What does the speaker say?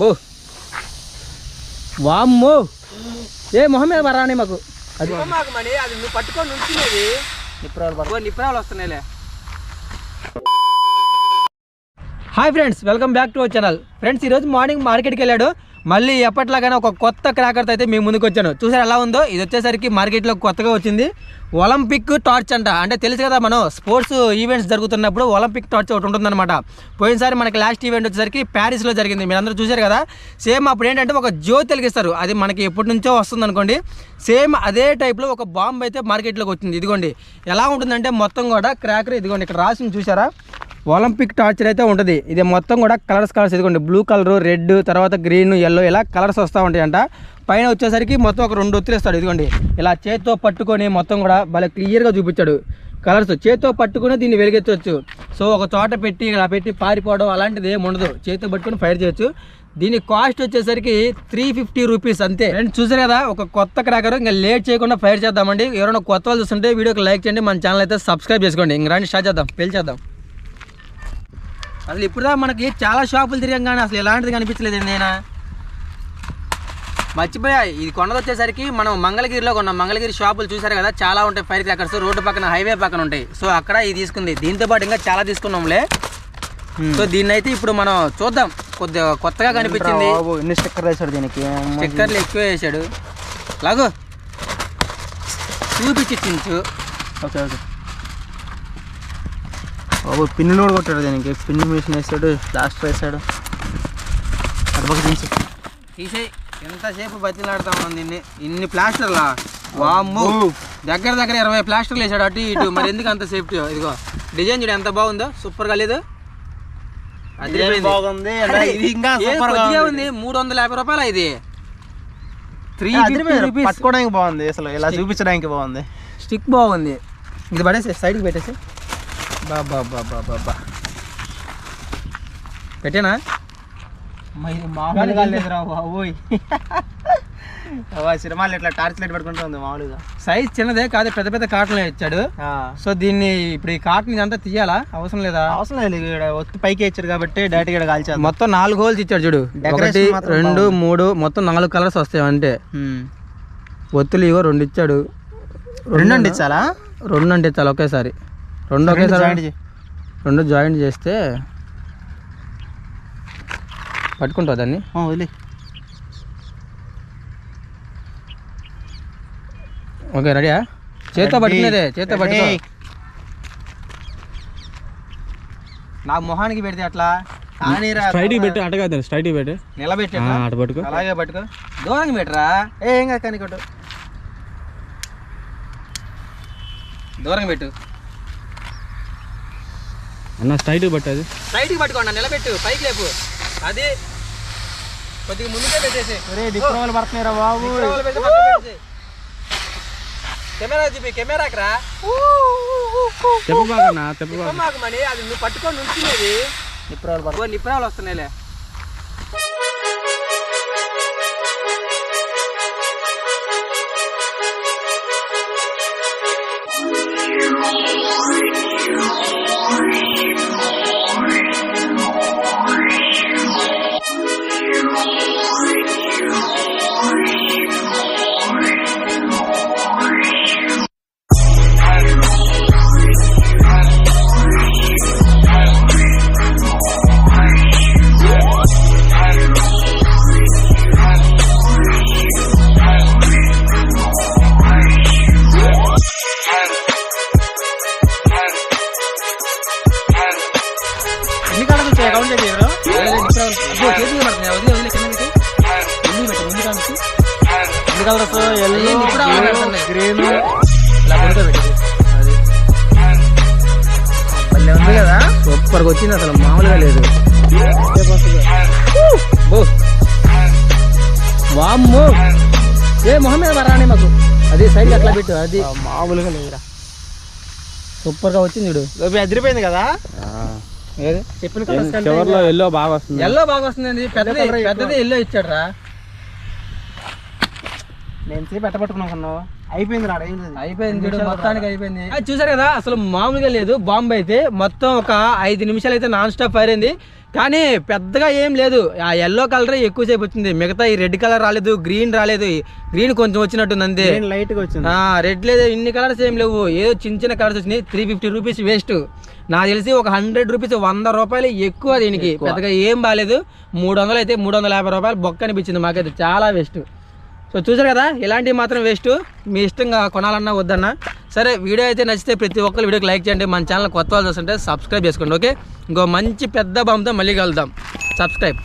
బో. వామ్మో. ఏ మొహం మీద మాకు. అది నువ్వు పట్టుకొని ఉంచునేది నిప్రాలు వస్తున్నాయిలే. Hi friends welcome back to our channel. Friends ఈరోజు మార్నింగ్ మార్కెట్కి వెళ్ళాడు. మళ్ళీ ఎప్పట్లాగానే ఒక కొత్త క్రాకర్తో అయితే మేము ముందుకు వచ్చాను చూసారు ఎలా ఉందో? ఇది వచ్చేసరికి మార్కెట్లో కొత్తగా వచ్చింది. ఒలింపిక్ టార్చ్ అంట. అంటే తెలుసు కదా మనం స్పోర్ట్స్ ఈవెంట్స్ జరుగుతున్నప్పుడు ఒలింపిక్ టార్చ్ ఒకటి ఉంటుందన్నమాట. పోయినసారి మనకి లాస్ట్ ఈవెంట్ వచ్చేసరికి ప్యారిస్లో జరిగింది. మీరు అందరూ చూశారు కదా? సేమ్ అప్పుడు ఏంటంటే ఒక జ్యోతి వెలిగిస్తారు అది మనకి ఎప్పటి నుంచో వస్తుంది అనుకోండి. సేమ్ అదే టైప్లో ఒక బాంబు అయితే మార్కెట్లోకి వచ్చింది. ఇదిగోండి. ఎలా ఉంటుందంటే మొత్తం కూడా క్రాకర్ ఇదిగోండి ఇక్కడ రాసింది చూసారా ఒలింపిక్ టార్చర్ అయితే ఉంటుంది. ఇది మొత్తం కూడా కలర్స్ కలర్స్ ఇదిగోండి. బ్లూ కలర్ రెడ్ తర్వాత గ్రీన్ ఎల్లో ఇలా కలర్స్ వస్తూ ఉంటాయంట. పైన వచ్చేసరికి మొత్తం ఒక రెండు ఒత్తులు ఇస్తాడు ఇదిగోండి. ఇలా చేత్తో పట్టుకొని మొత్తం కూడా భలే క్లియర్గా చూపించాడు. కలర్స్ చేత్తో పట్టుకుని దీన్ని వెలిగించవచ్చు సో ఒక చోట పెట్టి ఇలా పెట్టి పారిపోవడం అలాంటిది ఏమి ఉండదు. చేతితో పట్టుకొని ఫైర్ చేయొచ్చు. దీని కాస్ట్ వచ్చేసరికి త్రీ ఫిఫ్టీ రూపీస్ అంతే. అండ్ చూసారు కదా ఒక కొత్త క్రాకర్ ఇంకా లేట్ చేయకుండా ఫైర్ చేద్దామండి. ఎవరైనా కొత్త వాళ్ళు చూస్తుంటే వీడియోకి లైక్ చేయండి. మన ఛానల్ అయితే సబ్స్క్రైబ్ చేసుకోండి. ఇంక రండి స్టార్ట్ చేద్దాం. పెళ్ళి చేద్దాం. అసలు ఇప్పుడుదా మనకి చాలా షాపులు తిరిగాం కానీ అసలు ఎలాంటిది కనిపించలేదు నేను మర్చిపోయా ఇది కొన్నది వచ్చేసరికి మనం మంగళగిరిలో కొన్నాం. మంగళగిరి షాపులు చూసారు కదా చాలా ఉంటాయి ఫైర్ క్రాకర్స్ రోడ్డు పక్కన హైవే పక్కన ఉంటాయి. సో అక్కడ ఇది తీసుకుంది. దీంతో పాటు ఇంకా చాలా తీసుకున్నాంలే. సో దీన్ని అయితే ఇప్పుడు మనం చూద్దాం. కొద్దిగా కొత్తగా కనిపించింది. ఎన్ని స్టిక్కర్ వేసాడు దీనికి? స్టిక్కర్లు ఎక్కువ వేసాడు. లాగు. చూపించి ఓకే ఓకే. బాబు పిన్నులు కూడా కొట్టాడు దీనికి. పిన్ను మిషన్ వేసాడు ప్లాస్టర్ వేసాడు. అటు పక్క దించు. తీసేయి. ఎంతసేపు బతిలాడుతా ఉన్నాం దీన్ని? ఇన్ని ప్లాస్టర్లా? వామ్ము. దగ్గర దగ్గర ఇరవై ప్లాస్టర్లు వేసాడు అటు ఇటు. మరి ఎందుకు అంత సేఫ్టీ? ఇదిగో డిజైన్ చూడు ఎంత బాగుందో. సూపర్గా లేదు. బాగుంది. ఇది ఇంకా ఉంది. మూడు వందల యాభై రూపాయలు ఇది? త్రీ పట్టుకోవడానికి బాగుంది. అసలు ఇలా చూపించడానికి బాగుంది. స్టిక్ బాగుంది. ఇది పడేసి సైడ్కి పెట్టేసి బాబా బాబా బాబా పెట్టేనా? మామూలుగా లేదురా బాబోయ్. సినిమాలు ఇట్లా టార్చ్ లైట్ పెట్టుకుంటూ ఉంది మామూలుగా. సైజ్ చిన్నదే కాదు పెద్ద పెద్ద కాటన్లు ఇచ్చాడు. సో దీన్ని ఇప్పుడు ఈ కాటన్ ఇదంతా తీయాలా? అవసరం లేదా? అవసరం లేదు ఒత్తి పైకి ఇచ్చారు కాబట్టి డైరెక్ట్ ఇక్కడ కాల్చారు మొత్తం నాలుగు హోల్స్ ఇచ్చాడు చూడు. ఒకటి రెండు మూడు మొత్తం నాలుగు కలర్స్ వస్తాయి అంటే ఒత్తులు ఇవో రెండు ఇచ్చాడు. రెండు అండి చాలా రెండు అంటే చాలా ఒకేసారి. రెండు ఒకేసారి. రెండు జాయింట్ చేస్తే పట్టుకుంటావు దాన్ని? వదిలే. ఓకే రెడీయా? చేత్తో పట్టుకునేదే చేత్తో పట్టుకో. Ready. నా మొహానికి పెడితే అట్లా? స్ట్రైట్ పెట్టి అటగా స్ట్రైట్ పెట్టి. నిలబెట్టి. అటు పట్టుకో. అలాగే పట్టుకో. దూరంగా పెట్టరా ఏ ఏం కాదు కానీ కొట్టు. దూరంగా పెట్టు. అన్న స్ట్రైట్ పట్టు అది. సైడ్కి పట్టుకోండి నిలబెట్టు పైకి లేపు. అది కొద్దిగా ముందుకే పెట్టేసి ఒరే పడుతున్నారా బాబు. కెమెరా చూపి కెమెరాకి రా. అది నువ్వు పట్టుకొని ఉంచునేది డిప్రోలు ఓ నిప్రాలు వస్తున్నాయిలే. ఎన్ని కలర్స్? ఎల్లో గ్రీన్ భలే ఉంది కదా? సూపర్గా వచ్చింది అసలు మామూలుగా లేదు. వామ్మో! ఏ మొహం మీద రాని మాకు. అది సైడ్ అట్లా పెట్టు అది. మామూలుగా లేదురా. సూపర్గా వచ్చింది చూడు. అదిరిపోయింది కదా? ఏది? చెప్పిన చివర్లో ఎల్లో బాగా వస్తుంది. ఎల్లో బాగా వస్తుంది పెద్దది పెద్దది ఎల్లో ఇచ్చాడు రా నేను సేపు ఎట్ట పట్టుకున్నావు అయిపోయింది రాడు ఏం లేదు. అయిపోయింది చూడు మొత్తానికి అయిపోయింది. అది చూసారు కదా అసలు మామూలుగా లేదు బాంబు అయితే మొత్తం ఒక ఐదు నిమిషాలు అయితే నాన్ స్టాప్ ఫైర్ అయింది. కానీ పెద్దగా ఏం లేదు. ఆ ఎల్లో కలర్ ఎక్కువసేపు వచ్చింది. మిగతా ఈ రెడ్ కలర్ రాలేదు గ్రీన్ రాలేదు. గ్రీన్ కొంచెం వచ్చినట్టుంది అంతే. లైట్గా వచ్చింది. రెడ్ లేదు ఇన్ని కలర్స్ ఏం లేవు. ఏదో చిన్న చిన్న కలర్స్ వచ్చినాయి. త్రీ ఫిఫ్టీ రూపీస్ వేస్ట్ నాకు తెలిసి ఒక హండ్రెడ్ రూపీస్ వంద రూపాయలు ఎక్కువ దీనికి. పెద్దగా ఏం బాగాలేదు మూడు వందలు అయితే మూడు వందల యాభై రూపాయలు బొక్క అనిపించింది మాకైతే. చాలా వేస్ట్ సో చూసారు కదా ఇలాంటివి మాత్రం వేస్ట్ మీ ఇష్టంగా కొనాలన్నా వద్దన్నా. సరే వీడియో అయితే నచ్చితే ప్రతి ఒక్కరు వీడియోకి లైక్ చేయండి. మన ఛానల్ కొత్త వాళ్ళు చూస్తుంటే సబ్స్క్రైబ్ చేసుకోండి ఓకే ఇంకో మంచి పెద్ద బాంబుతో మళ్ళీ కలుద్దాం. సబ్స్క్రైబ్